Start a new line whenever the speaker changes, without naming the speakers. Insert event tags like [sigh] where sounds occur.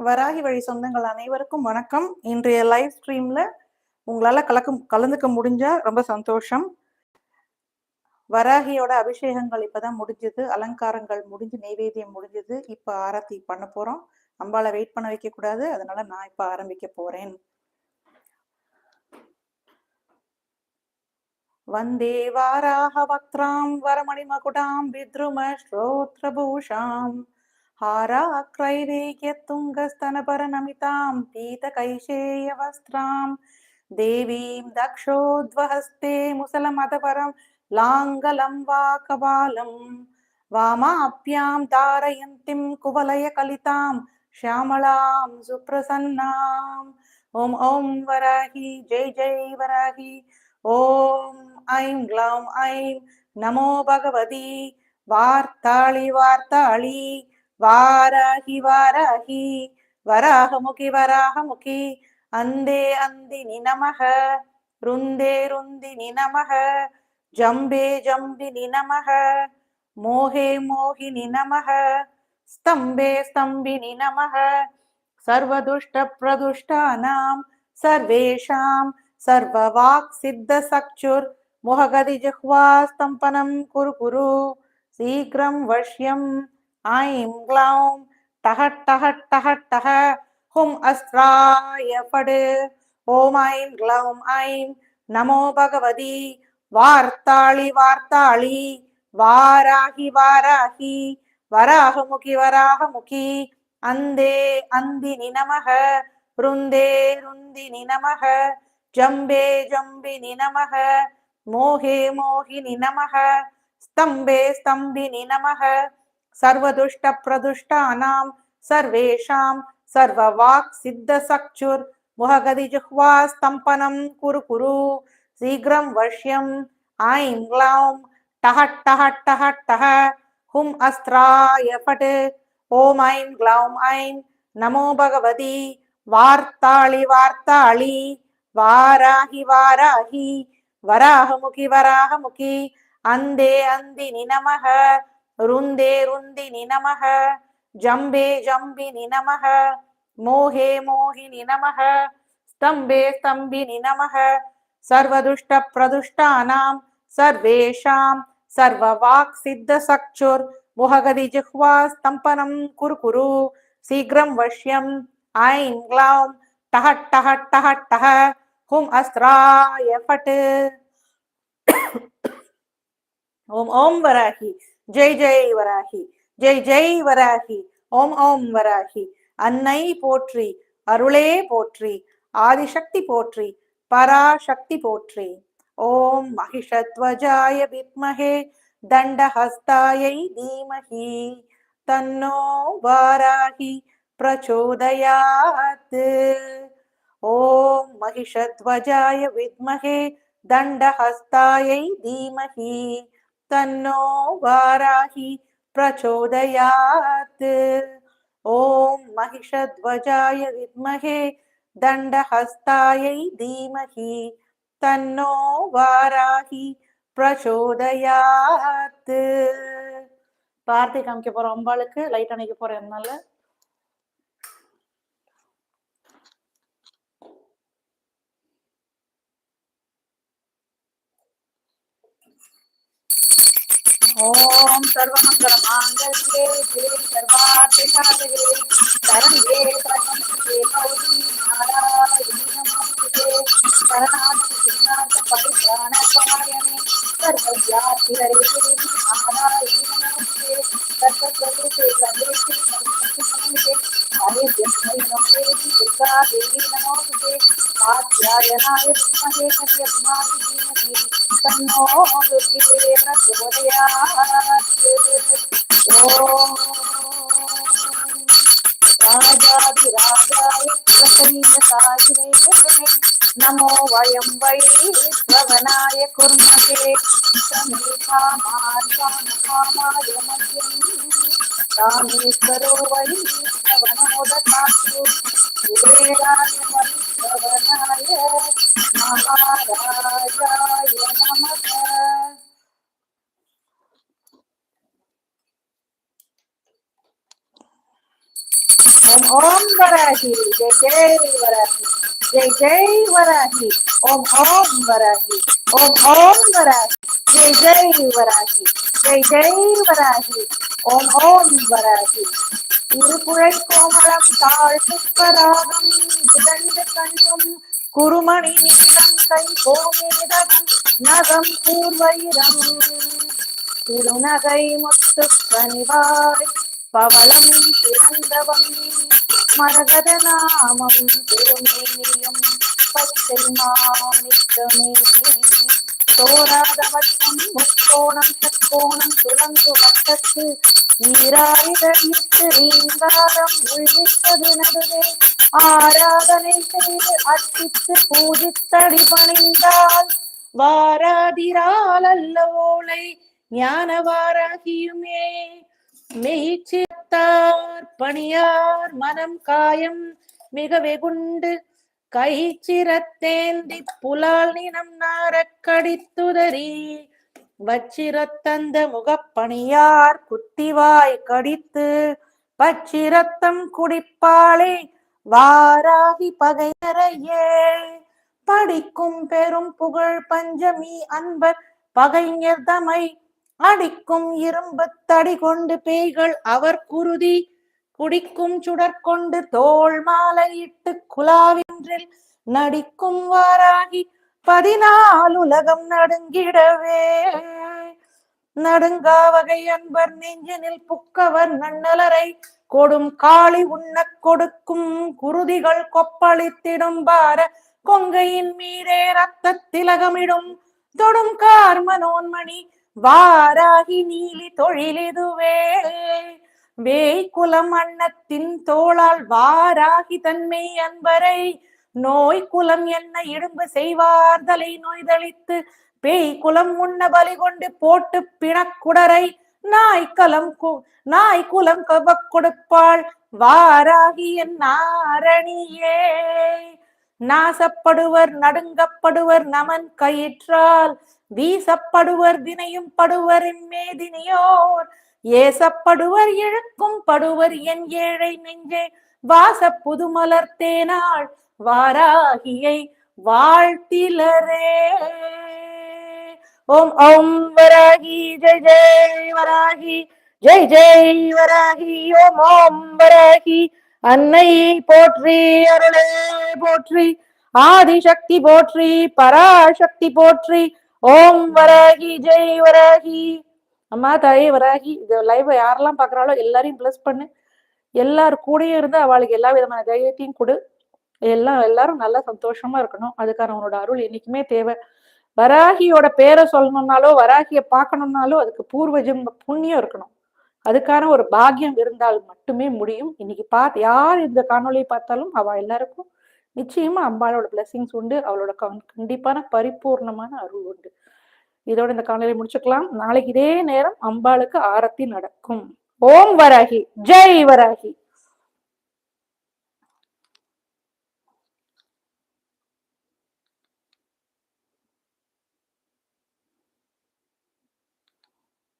வராகி வழி சொந்தங்கள் அனைவருக்கும் வணக்கம். இன்றைய லைவ் ஸ்ட்ரீம்ல உங்களால கலக்க கலந்துக்க முடிஞ்சா ரொம்ப சந்தோஷம். வராகியோட அபிஷேகங்கள் இப்பதான் முடிஞ்சது. அலங்காரங்கள் முடிஞ்சு நெய்வேத்தியம் முடிஞ்சது. இப்ப ஆரத்தி பண்ண போறோம். அம்பால வெயிட் பண்ண வைக்க கூடாது. அதனால நான் இப்ப ஆரம்பிக்க போறேன். வந்தே வாராக வக்ராம் வரமணி மகுடாம் வித்ரும ஸ்ரோத்ரபூஷாம். हाराक्रैवेक्यत्तुङ्गस्तनपरनमितां पीतकैशेयवस्त्रां देवीं दक्षोद्वहस्ते मुसलमदपरं लाङ्गलं वा कपालं वामाप्यां धारयन्तीं कुवलयकलितां श्यामलां सुप्रसन्नाम् ॐ ॐ वराहि जय जय वराहि ॐ ऐं ग्लौं ऐं नमो भगवती वार्ताळि वार्ताळि వారాహి వారాహి వరాహముఖి వరాహముఖి అందే అందిని నమ రుందే రుందిని నమ జంబే జంబిని నమ మోహే మోహిని నమ स्तंभे स्तंभिनि नमः सर्वदुष्टप्रदुष्टानां सर्वेषां सर्ववाक्सिद्धसक्षुर्मुहगदिजिह्वास्तम्पनं कुरु कुरु शीघ्रं वश्यं ஐம் க்ளௌம் டஹட் டஹட் டஹட் டஹ ஹும் அஸ்ராய படு. ஓம் ஐம் க்ளௌம் ஐம் நமோ பகவதி. வார்த்தாளி வார்த்தாளி. வாராகி வாராகி. வராகமுகி வராகமுகி அந்தே அந்தினி நமக. ருந்தே ருந்தினி நமக. ஜம்பே ஜம்பினி நமக. மோகே மோகினி நமக. ஸ்தம்பே ஸ்தம்பினி நமக. சர்வதுஷ்ட பிரதுஷ்ட அனாம் சர்வேஷாம் சர்வவாக் சித்த சக்சுர் முககதி ஜுஹ்வா ஸ்தம்பனம் குரு குரு சீக்கிரம் வஷ்யம் ஐம் க்ளௌம் டஹட் டஹட் டஹட் டஹ ஹும் அஸ்திராய பட் ஓம் ஐம் க்ளௌம் ஐம் நமோ பகவதி வார்த்தாளி வார்த்தாளி வாராகி வாராகி வராகமுகி வராகமுகி அந்தே அந்தி நமக रुन्दे रुन्दिनि नमः। जम्बे जम्बिनि नमः। मोहे मोहिनि नमः। स्तम्भे स्तम्भिनि नमः। सर्वदुष्टप्रदुष्टानां, सर्वेषां सर्ववाक् सिद्धसक्षुर्मुहगदिजिह्वा स्तम्पनं कुरु कुरु शीघ्रं वश्यम् ऐं ग्लौं टः टः टः टः हुम् अस्त्राय फट्। [coughs] ॐ ॐ वराहि। ஜெய் ஜெய் வராகி ஜெய் ஜெய் வராகி ஓம் ஓம் வராகி. அன்னை போற்றி அருளே போற்றி ஆதிசக்தி போற்றி பராசக்தி போற்றி. ஓம் மகிஷத்வஜாய வித்மகே தண்டஹஸ்தாயை தீமஹி தன்னோ வாராகி பிரச்சோதயாத். ஓம் மகிஷத்வஜாய வித்மகே தண்டஹஸ்தாயை தீமஹி तन्नो वाराहि प्रचोदयात् ॐ महिषध्वजाय विद्महे दण्डहस्तायै धीमहि तन्नो वाराहि பிரச்சோதயாத் பார்த்தி காமிக்க போற அம்பாளுக்கு லைட் அணைக்க போறேன் அதனால ॐ सर्वमङ्गलमाङ्गल्ये शिवे सर्वार्थसाधके शरण्ये त्र्यम्बके गौरी नारायणी नमोस्तुते शरणागत परित्राणपरायणे सर्वव्यापिहरे देवी नारायणी नमोस्तुते सर्वस्वरूपे सर्वेषु सर्वसंहिते हरे ब्रह्मै नमो देवी दुर्गा देवी नमोस्तुते। कात्यायनाय विद्महे कन्यकुमारी धीमहि तन्नो दुर्गिरेण प्रचोदयात् ॐ राजाधिराजाय प्रसन्नसायिने नमो वयं वै श्रवणाय कुर्महे समेकामार्गामकामाय मह्यम् रामेश्वरो वै ஓம் வராகி ஜெய் ஜெய் வராகி ஜெய் ஜெய் வராகி ஓம் ஓம் வராகி ஓம் ஓம் வராகி ஜெய் ஜெய் வராகி ஜெய் ஜெய் வராகி ஓம் ஓம் வராகி திருப்புழை கோமளம் தாழ் புஷ்பராகம் இரண்டு கண்ணும் குருமணி நீளம் கை கோமேதகம் நகம் பூர்வைரம் திருநகை முத்து கனிவாய் பவளம் பிறந்தவங்கி மரகத நாமம் திருமேனியும் பச்சை மாணிக்கமே தோராத வட்டம் முக்கோணம் சக்கோணம் துளங்கு வட்டத்து நீராயிரத்து ரீங்காரம் உள்ளிட்டது நடுவே. ஆராதனை செய்து அர்ப்பித்து பூஜித்தடி பணிந்தால் வாராதிரால் அல்ல ஓலை ஞானவாராகியுமே. மெய்ச்சித்தார் பணியார் மனம் காயம் மிக வெகுண்டு. கை சிரத்தேந்தி புலால் நினம் நாரக்கடித்துதறி வச்சிரத்தந்த முகப்பணியார் குத்திவாய் கடித்து. பச்சிரத்தம் குடிப்பாளே வாராகி பகையறையே. படிக்கும் பெரும் புகழ் பஞ்சமி அன்பர் பகைஞர் தமை அடிக்கும் இரும்பு தடி கொண்டு பேய்கள் அவர் குருதி குடிக்கும் சுடற்கொண்டு தோள் மாலையிட்டு குலாவின்றில் நடிக்கும் வாராகி பதினாலு உலகம் நடுங்கிடவே. நடுங்கா வகை அன்பர் நெஞ்சினில் புக்கவர் நன்னலரை கொடும் காளி உண்ணக் கொடுக்கும் குருதிகள் கொப்பளித்திடும் பார கொங்கையின் மீதே ரத்த திலகமிடும் தொடும் கார்மனோன்மணி வாராகி நீலி தொழிலிதுவே. வேய் குலம் அன்னத்தின் தோளால் வாராகி தன்மை அன்பரை. நோய் குலம் என்ன இடும்பு செய்வார்தலை நோய்தளித்து. பேய் குலம் உண்ண பலி கொண்டு போட்டு பிணக்குடரை. நாய்க்கலம் கு நாய் குலம் கவக் கொடுப்பாள். வாராகி என் நாரணியே. நாசப்படுவர் நடுங்கப்படுவர் நமன் கயிற்றால். வீசப்படுவர் தினையும் படுவர் மேதினியோர். ஏசப்படுவர் இழுக்கும் படுவர் என் ஏழை நெஞ்சே. வாச புதுமலர் தேனாள் வாராகியை வாழ்த்திலரே. ஓம் ஓம் வராகி ஜெய் ஜெய் வராகி. ஜெய் ஜெய் வராகி. ஓம் ஓம் வராகி. அன்னை போற்றி அருளே போற்றி ஆதிசக்தி போற்றி பராசக்தி போற்றி ஓம் வராகி ஜெய் வராகி. அம்மா தாயே வராகி. இந்த லைவ் யாரெல்லாம் பாக்குறாளோ எல்லாரையும் பிளஸ் பண்ணு. எல்லார் கூடயும் இருந்து அவளுக்கு எல்லா விதமான தைரியத்தையும் கொடு. எல்லாம் எல்லாரும் நல்லா சந்தோஷமா இருக்கணும். அதுக்கான உன்னோட அருள் என்னைக்குமே தேவை. வராகியோட பேரை சொல்லணும்னாலோ வராகிய பார்க்கணும்னாலோ அதுக்கு பூர்வஜம் புண்ணியம் இருக்கணும். அதுக்கான ஒரு பாக்கியம் இருந்தால் மட்டுமே முடியும். இன்னைக்கு பார்த்து யார் இந்த காணொளியை பார்த்தாலும் அவ எல்லாருக்கும் நிச்சயமா அம்பாளோட பிளெஸிங்ஸ் உண்டு. அவளோட கண்- கண்டிப்பான பரிபூர்ணமான அருள் உண்டு. இதோட இந்த காணொலியை முடிச்சுக்கலாம். நாளைக்கு இதே நேரம் அம்பாளுக்கு ஆரத்தி நடக்கும். ஓம் வராகி. ஜெய் வராகி.